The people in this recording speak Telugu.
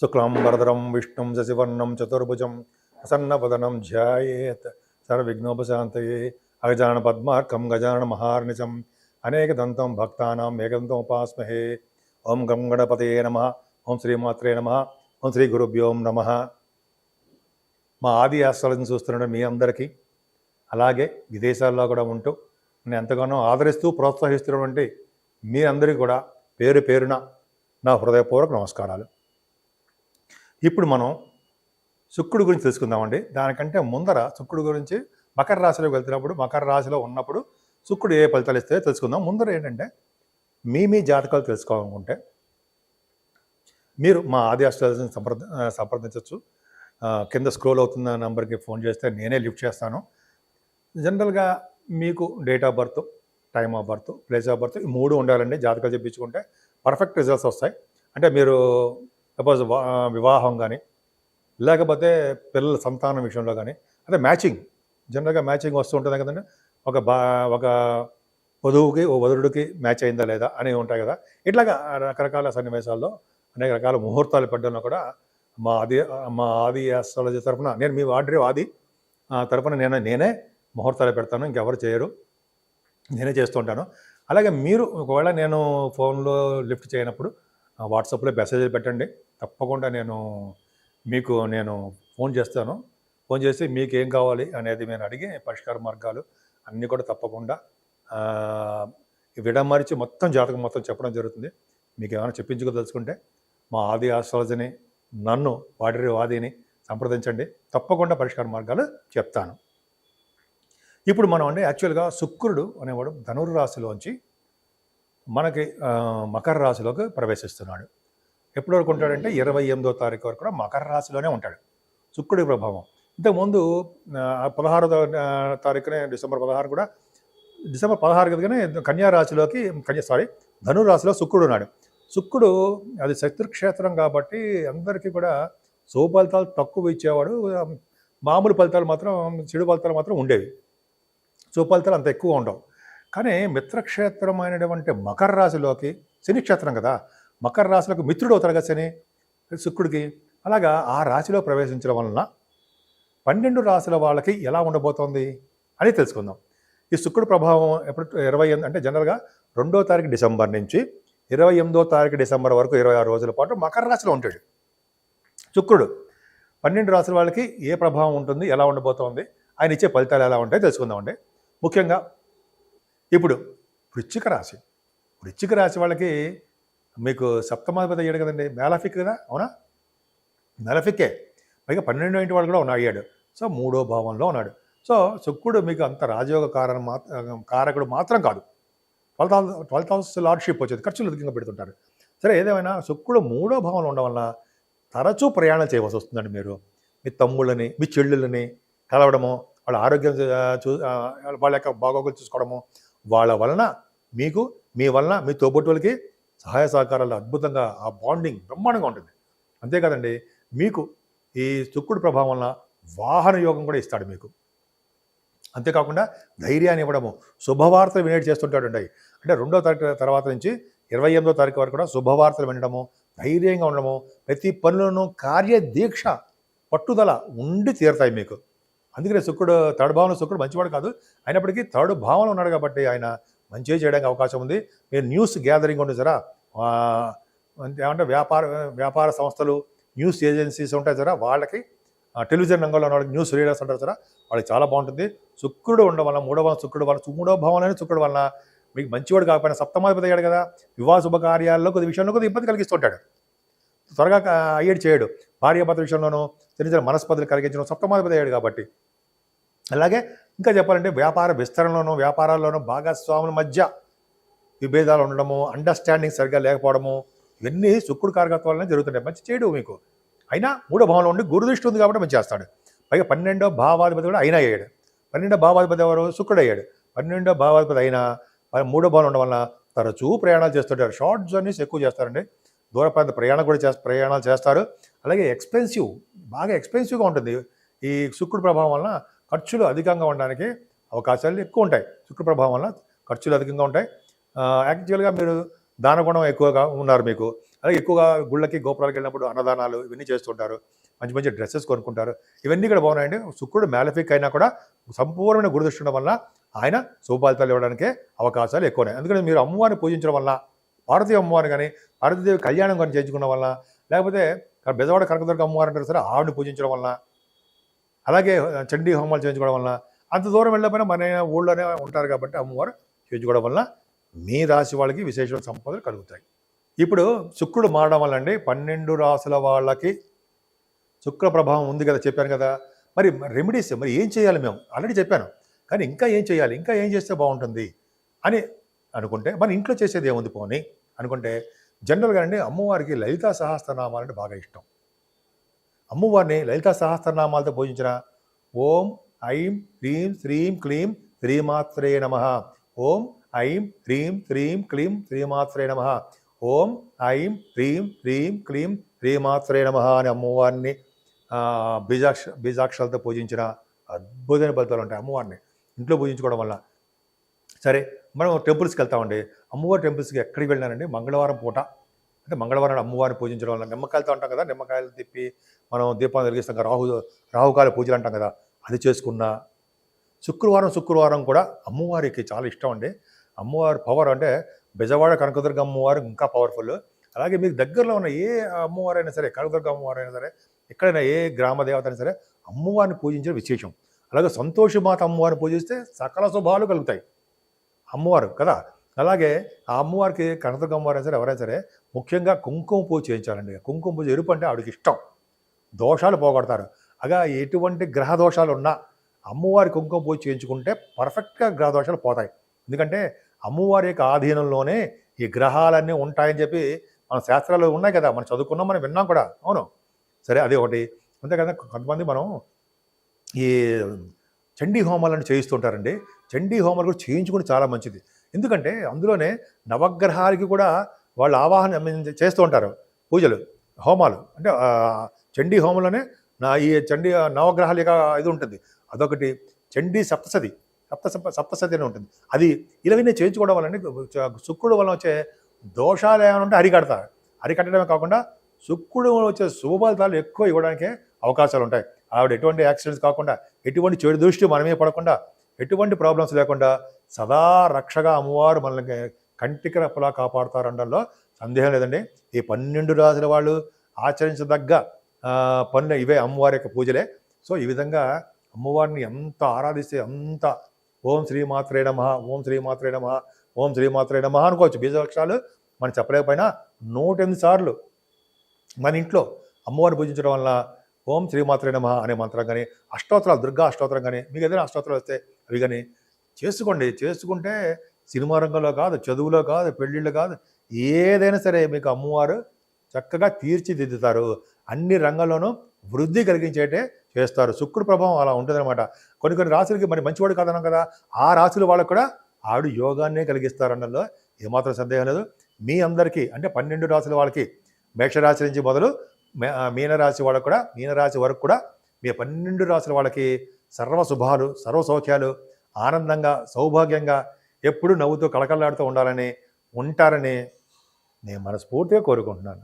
శుక్లాంబరధరం విష్ణుం శశివర్ణం చతుర్భుజం ప్రసన్నపదనం ధ్యాయేత్. సర్వవిఘ్నోపశాంతయే. అగజాన పద్మార్కం గజాన మహార్ణిజం అనేక దంతం భక్తానాం ఏకదంతం ఉపాస్మహే ఓం గం గణపతయే నమ. ఓం శ్రీమాత్రే నమ. ఓం శ్రీ గురుభ్యోం నమ. మా ఆది ఆశ్రలను చూస్తున్న మీ అందరికీ అలాగే విదేశాల్లో కూడా ఉంటూ నేను ఎంతగానో ఆదరిస్తూ ప్రోత్సహిస్తున్నటువంటి మీ అందరికీ కూడా పేరు పేరున నా హృదయపూర్వక నమస్కారాలు. ఇప్పుడు మనం శుక్రుడు గురించి తెలుసుకుందామండి. దానికంటే ముందర శుక్రుడు గురించి మకర రాశిలోకి వెళ్తున్నప్పుడు మకర రాశిలో ఉన్నప్పుడు శుక్రుడు ఏ ఫలితాలు ఇస్తే తెలుసుకుందాం. ముందర ఏంటంటే మీ మీ జాతకాలు తెలుసుకోవాలనుకుంటే మీరు మా ఆది అష్టాలని సంప్రద సంప్రదించవచ్చు. కింద స్క్రోల్ అవుతున్న నెంబర్కి ఫోన్ చేస్తే నేనే లిఫ్ట్ చేస్తాను. జనరల్గా మీకు date of birth time of birth place of birth ఈ మూడు ఉండాలండి. జాతకాలు చెప్పించుకుంటే పర్ఫెక్ట్ రిజల్ట్స్ వస్తాయి. అంటే మీరు సపోజ్ వివాహం కానీ లేకపోతే పిల్లల సంతానం విషయంలో కానీ అంటే మ్యాచింగ్ జనరల్గా మ్యాచింగ్ వస్తూ ఉంటుంది కదండి ఒక బా ఒక వధువుకి ఓ వధుడికి మ్యాచ్ అయిందా లేదా అనేవి ఉంటాయి కదా. ఇట్లాగా రకరకాల సన్నివేశాల్లో అనేక రకాల ముహూర్తాలు పెట్టడంలో కూడా మా ఆది మా ఆది ఆస్ట్రాలజీ తరఫున నేను మీ ఆర్డర్ ఆది ఆ తరఫున నేను నేనే ముహూర్తాలు పెడతాను ఇంకెవరు చేయరు. నేనే చేస్తుంటాను అలాగే మీరు ఒకవేళ నేను ఫోన్లో లిఫ్ట్ చేయనప్పుడు వాట్సాప్లో మెసేజ్లు పెట్టండి. తప్పకుండా నేను మీకు నేను ఫోన్ చేస్తాను. ఫోన్ చేసి మీకు ఏం కావాలి అనేది నేను అడిగి పరిష్కార మార్గాలు అన్నీ కూడా తప్పకుండా విడమరిచి మొత్తం జాతకం మొత్తం చెప్పడం జరుగుతుంది. మీకు ఏమైనా చెప్పించుకోదలుచుకుంటే మా ఆది ఆస్ట్రాలజీని నన్ను వాడి వాదిని సంప్రదించండి. తప్పకుండా పరిష్కార మార్గాలు చెప్తాను. ఇప్పుడు మనం అంటే యాక్చువల్గా శుక్రుడు అనేవాడు ధనుర్రాశిలోంచి మనకి మకర రాశిలోకి ప్రవేశిస్తున్నాడు. ఎప్పటి వరకు ఉంటాడంటే ఇరవై ఎనిమిదో తారీఖు వరకు కూడా మకర రాశిలోనే ఉంటాడు. శుక్రుడి ప్రభావం. ఇంతకుముందు పదహారో తారీఖునే డిసెంబర్ పదహారు కూడా డిసెంబర్ పదహారు కదగానే కన్యా రాశిలోకి కన్యా సారీ ధనురాశిలో శుక్రుడు ఉన్నాడు. శుక్రుడు అది శత్రుక్షేత్రం కాబట్టి అందరికీ కూడా శుభ ఫలితాలు తక్కువ ఇచ్చేవాడు. మామూలు ఫలితాలు మాత్రం చెడు ఫలితాలు మాత్రం ఉండేవి. శుభ ఫలితాలు అంత ఎక్కువ ఉండవు. కానీ మిత్రక్షేత్రమైనటువంటి మకర రాశిలోకి శనిక్షేత్రం కదా మకర రాశులకు మిత్రుడు అవుతాడు శని శుక్రుడికి. అలాగా ఆ రాశిలో ప్రవేశించడం వలన పన్నెండు రాశుల వాళ్ళకి ఎలా ఉండబోతోంది అని తెలుసుకుందాం. ఈ శుక్రుడు ప్రభావం ఎప్పుడు ఇరవై ఎనిమిది అంటే జనరల్గా రెండో తారీఖు డిసెంబర్ నుంచి ఇరవై ఎనిమిదో తారీఖు డిసెంబర్ వరకు ఇరవై ఆరు రోజుల పాటు మకర రాశిలో ఉంటాడు. శుక్రుడు పన్నెండు రాశుల వాళ్ళకి ఏ ప్రభావం ఉంటుంది ఎలా ఉండబోతోంది ఆయన ఇచ్చే ఫలితాలు ఎలా ఉంటాయో తెలుసుకుందామండి. ముఖ్యంగా ఇప్పుడు వృశ్చిక రాశి వృశ్చిక రాశి వాళ్ళకి మీకు సప్తమాధిపతి అయ్యాడు కదండి. మేలఫిక్ కదా అవునా? మేలఫిక్కే పైగా పన్నెండు ఇంటి వాళ్ళు కూడా ఉన్న అయ్యాడు సో మూడో భావంలో ఉన్నాడు. సో శుక్రుడు మీకు అంత రాజయోగ కారణం మాత్ర కారకుడు మాత్రం కాదు. Twelfth house twelfth house lordship వచ్చేది. ఖర్చులు అధికంగా పెడుతుంటారు. సరే ఏదేమైనా శుక్రుడు మూడో భావంలో ఉండడం వల్ల తరచూ ప్రయాణం చేయవలసి వస్తుందండి మీరు. మీ తమ్ముళ్ళని మీ చెల్లెళ్ళని కలవడము వాళ్ళ ఆరోగ్యం చూ వాళ్ళ యొక్క బాగోగులు చూసుకోవడము వాళ్ళ వలన మీకు మీ వలన మీ తోబుట్టులకి సహాయ సహకారాలు అద్భుతంగా ఆ బాండింగ్ బ్రహ్మాండంగా ఉంటుంది. అంతేకాదండి మీకు ఈ శుక్రుడి ప్రభావం వలన వాహన యోగం కూడా ఇస్తాడు మీకు. అంతేకాకుండా ధైర్యాన్ని ఇవ్వడము శుభవార్తలు వినేటి చేస్తుంటాడు అంటే రెండో తారీఖు తర్వాత నుంచి ఇరవై ఎనిమిదో తారీఖు వరకు కూడా శుభవార్తలు వినడము ధైర్యంగా ఉండడము ప్రతి పనులను కార్యదీక్ష పట్టుదల ఉండి తీరుతాయి మీకు. అందుకనే శుక్రుడు థర్డ్ భావంలో శుక్రుడు మంచివాడు కాదు. అయినప్పటికీ థర్డ్ భావంలో ఉన్నాడు కాబట్టి ఆయన మంచిగా చేయడానికి అవకాశం ఉంది. మీరు న్యూస్ గ్యాదరింగ్ ఉంటుంది సరా అంటే ఏమంటే వ్యాపార వ్యాపార సంస్థలు న్యూస్ ఏజెన్సీస్ ఉంటాయి సరా వాళ్ళకి టెలివిజన్ రంగంలో ఉన్న వాళ్ళకి న్యూస్ రీడర్స్ ఉంటారు సరా వాళ్ళకి చాలా బాగుంటుంది. శుక్రుడు ఉండడం వల్ల మూడవ శుక్రుడు వల్ల మూడవ భావంలోనే శుక్రుడు వల్ల మీకు మంచివాడు కాకపోయినా సప్తమాధిపతి అయ్యాడు కదా వివాహ శుభకార్యాల్లో కొద్ది విషయంలో కొద్ది ఇబ్బంది కలిగిస్తుంటాడు. త్వరగా అయ్యేడు చేయడు. భార్యాభర్త విషయంలోనూ చిన్న చిన్న మనస్పతులు కలిగించడం సప్తమాధిపతి అయ్యాడు కాబట్టి. అలాగే ఇంకా చెప్పాలంటే వ్యాపార విస్తరణలోనూ వ్యాపారాల్లోనూ భాగస్వాముల మధ్య విభేదాలు ఉండడము అండర్స్టాండింగ్ సరిగ్గా లేకపోవడము ఇవన్నీ శుక్రుడు కారకత్వాలనే జరుగుతుంటాయి. మంచి చేయడు మీకు. అయినా మూడో భావంలో ఉండి గురుదృష్టి ఉంది కాబట్టి మంచి చేస్తాడు. పైగా పన్నెండో భావాధిపతి కూడా అయినా అయ్యాడు. పన్నెండో భావాధిపతి ఎవరు? శుక్రుడు అయ్యాడు. పన్నెండో భావాధిపతి అయినా మూడో భావం ఉండడం వల్ల తరచూ ప్రయాణాలు చేస్తుంటారు. షార్ట్ జర్నీస్ ఎక్కువ చేస్తారండి. దూర ప్రాంత ప్రయాణం కూడా చేస్తారు ప్రయాణాలు చేస్తారు. అలాగే ఎక్స్పెన్సివ్ బాగా ఎక్స్పెన్సివ్గా ఉంటుంది. ఈ శుక్రుడు ప్రభావం వలన ఖర్చులు అధికంగా ఉండడానికి అవకాశాలు ఎక్కువ ఉంటాయి. శుక్ర ప్రభావం వల్ల ఖర్చులు అధికంగా ఉంటాయి. యాక్చువల్గా మీరు దానగుణం ఎక్కువగా ఉన్నారు మీకు. అలాగే ఎక్కువగా గుళ్ళకి గోపురాలకు వెళ్ళినప్పుడు అన్నదానాలు ఇవన్నీ చేస్తుంటారు. మంచి మంచి డ్రెస్సెస్ కొనుక్కుంటారు. ఇవన్నీ కూడా బాగున్నాయండి. శుక్రుడు మ్యాలఫిక్ అయినా కూడా సంపూర్ణమైన గురుదృష్టి ఉండడం వల్ల ఆయన శుభఫలితాలు ఇవ్వడానికే అవకాశాలు ఎక్కువ ఉన్నాయి. ఎందుకంటే మీరు అమ్మవారిని పూజించడం వల్ల పార్వతీ అమ్మవారిని కానీ పార్వతీదేవి కళ్యాణం కానీ చేయించుకోవడం వల్ల లేకపోతే బెజవాడ కనకదుర్గ అమ్మవారు అంటారు సరే ఆవిడని పూజించడం వల్ల అలాగే చండీ హోమాలు చేయించుకోవడం వల్ల అంత దూరం వెళ్ళకపోయినా మన ఊళ్ళోనే ఉంటారు కాబట్టి అమ్మవారు చేయించుకోవడం వల్ల మీ రాశి వాళ్ళకి విశేష సంపదలు కలుగుతాయి. ఇప్పుడు శుక్రుడు మారడం వల్ల అండి పన్నెండు రాసుల వాళ్ళకి శుక్ర ప్రభావం ఉంది కదా చెప్పాను కదా. మరి రెమెడీస్ మరి ఏం చేయాలి మేము? ఆల్రెడీ చెప్పాను. కానీ ఇంకా ఏం చేయాలి? ఇంకా ఏం చేస్తే బాగుంటుంది? అని అనుకుంటే మన ఇంట్లో చేసేది ఏముంది పోని? అనుకుంటే జనరల్గా అండి అమ్మవారికి లలితా సహస్రనామాలంటే బాగా ఇష్టం. అమ్మవారిని లలితా సహస్రనామాలతో పూజించిన. ఓం ఐం హ్రీం శ్రీం క్లీం శ్రీమాత్రే నమ. ఓం ఐం హ్రీం శ్రీం క్లీం శ్రీమాత్రే నమ. ఓం ఐం హ్రీం హ్రీం క్లీం శ్రీమాత్రే నమ అని అమ్మవారిని బీజాక్ష బీజాక్షరాలతో పూజించిన అద్భుతమైన ఫలితాలు ఉంటాయి అమ్మవారిని ఇంట్లో పూజించుకోవడం వల్ల. సరే మనం టెంపుల్స్కి వెళ్తామండి. అమ్మవారి టెంపుల్స్కి ఎక్కడికి వెళ్ళినానండి మంగళవారం పూట. అంటే మంగళవారం అమ్మవారిని పూజించడం వల్ల. నిమ్మకాయలతో ఉంటాం కదా నిమ్మకాయలు తిప్పి మనం దీపాలు వెలిగిస్తాం కదా రాహు రాహుకాల పూజలు అంటాం కదా అది చేసుకున్నా. శుక్రవారం శుక్రవారం కూడా అమ్మవారికి చాలా ఇష్టం అండి. అమ్మవారి పవర్ అంటే బెజవాడ కనకదుర్గ అమ్మవారు ఇంకా పవర్ఫుల్. అలాగే మీకు దగ్గరలో ఉన్న ఏ అమ్మవారైనా సరే కనకదుర్గ అమ్మవారైనా సరే ఎక్కడైనా ఏ గ్రామ దేవత అయినా సరే అమ్మవారిని పూజించడం విశేషం. అలాగే సంతోషమాత అమ్మవారిని పూజిస్తే సకల శుభాలు కలుగుతాయి. అమ్మవారు కదా. అలాగే ఆ అమ్మవారికి కనకదుర్గ అమ్మవారైనా సరే ఎవరైనా సరే ముఖ్యంగా కుంకుమ పూజ చేయించాలండి. కుంకుమ పూజ ఎరుపు అంటే ఆవిడకి ఇష్టం. దోషాలు పోగొడతారు. అగా ఎటువంటి గ్రహ దోషాలు ఉన్నా అమ్మవారి కుంకుమ పూజ చేయించుకుంటే పర్ఫెక్ట్గా గ్రహ దోషాలు పోతాయి. ఎందుకంటే అమ్మవారి యొక్క ఆధీనంలోనే ఈ గ్రహాలన్నీ ఉంటాయని చెప్పి మన శాస్త్రాలు ఉన్నాయి కదా మనం చదువుకున్నాం మనం విన్నాం కూడా. అవును. సరే అది ఒకటి. అంతేకాదు కొంతమంది మనం ఈ చండీ హోమాలను చేయిస్తుంటారండి. చండీ హోమాలు కూడా చేయించుకుని చాలా మంచిది. ఎందుకంటే అందులోనే నవగ్రహాలకి కూడా వాళ్ళు ఆవాహన చేస్తూ ఉంటారు పూజలు హోమాలు. అంటే చండీ హోమంలోనే నా ఈ చండీ నవగ్రహాలిక యొక్క ఇది ఉంటుంది. అదొకటి చండీ సప్తసతి సప్త సప్తసతి అని ఉంటుంది. అది ఇలావన్నీ చేయించుకోవడం వల్ల శుక్రుడు వల్ల వచ్చే దోషాలు ఏమైనా ఉంటే అరికడతారు అరికట్టడమే కాకుండా శుక్రుడు వచ్చే శుభఫలితాలు ఎక్కువ ఇవ్వడానికే అవకాశాలు ఉంటాయి. ఆవిడ ఎటువంటి యాక్సిడెంట్స్ కాకుండా ఎటువంటి చెడు దృష్టి మనమే పడకుండా ఎటువంటి ప్రాబ్లమ్స్ లేకుండా సదా రక్షగా అమ్మవారు మనల్ని కంటికి రెప్పలా కాపాడుతారనడంలో సందేహం లేదండి. ఈ పన్నెండు రాజుల వాళ్ళు ఆచరించదగ్గ పనులు ఇవే అమ్మవారి యొక్క పూజలే. సో ఈ విధంగా అమ్మవారిని ఎంత ఆరాధిస్తే అంత ఓం శ్రీమాత్రే నమ ఓం శ్రీమాత్రే నమ ఓం శ్రీమాత్రే నమ అనుకోవచ్చు. బీజాక్షరాలు మనం చెప్పలేకపోయినా నూట ఎనిమిది సార్లు మన ఇంట్లో అమ్మవారిని పూజించడం వల్ల ఓం శ్రీమాత్రే నమ అనే మంత్రం కానీ అష్టోత్తరాలు దుర్గా అష్టోత్తరం కానీ మీకు ఏదైనా అష్టోత్తరాలు వస్తే అవి కానీ చేసుకోండి. చేసుకుంటే సినిమా రంగంలో కాదు చదువులో కాదు పెళ్ళిళ్ళు కాదు ఏదైనా సరే మీకు అమ్మవారు చక్కగా తీర్చిదిద్దుతారు. అన్ని రంగాల్లోనూ వృద్ధి కలిగించేటే చేస్తారు. శుక్రుడు ప్రభావం అలా ఉంటుందన్నమాట. కొన్ని కొన్ని రాశులకి మరి మంచివాడు కాదన్నాం కదా ఆ రాశుల వాళ్ళకు కూడా ఆవిడ యోగాన్నే కలిగిస్తారన్నలో ఏమాత్రం సందేహం లేదు. మీ అందరికీ అంటే పన్నెండు రాశుల వాళ్ళకి మేషరాశి నుంచి మొదలు మే- మీనరాశి వాళ్ళకు కూడా మీనరాశి వరకు కూడా మీ పన్నెండు రాశుల వాళ్ళకి సర్వ శుభాలు సర్వ సౌఖ్యాలు ఆనందంగా సౌభాగ్యంగా ఎప్పుడు నవ్వుతూ కళకళలాడుతూ ఉండాలని ఉంటారని నేను మనస్ఫూర్తిగా కోరుకుంటున్నాను.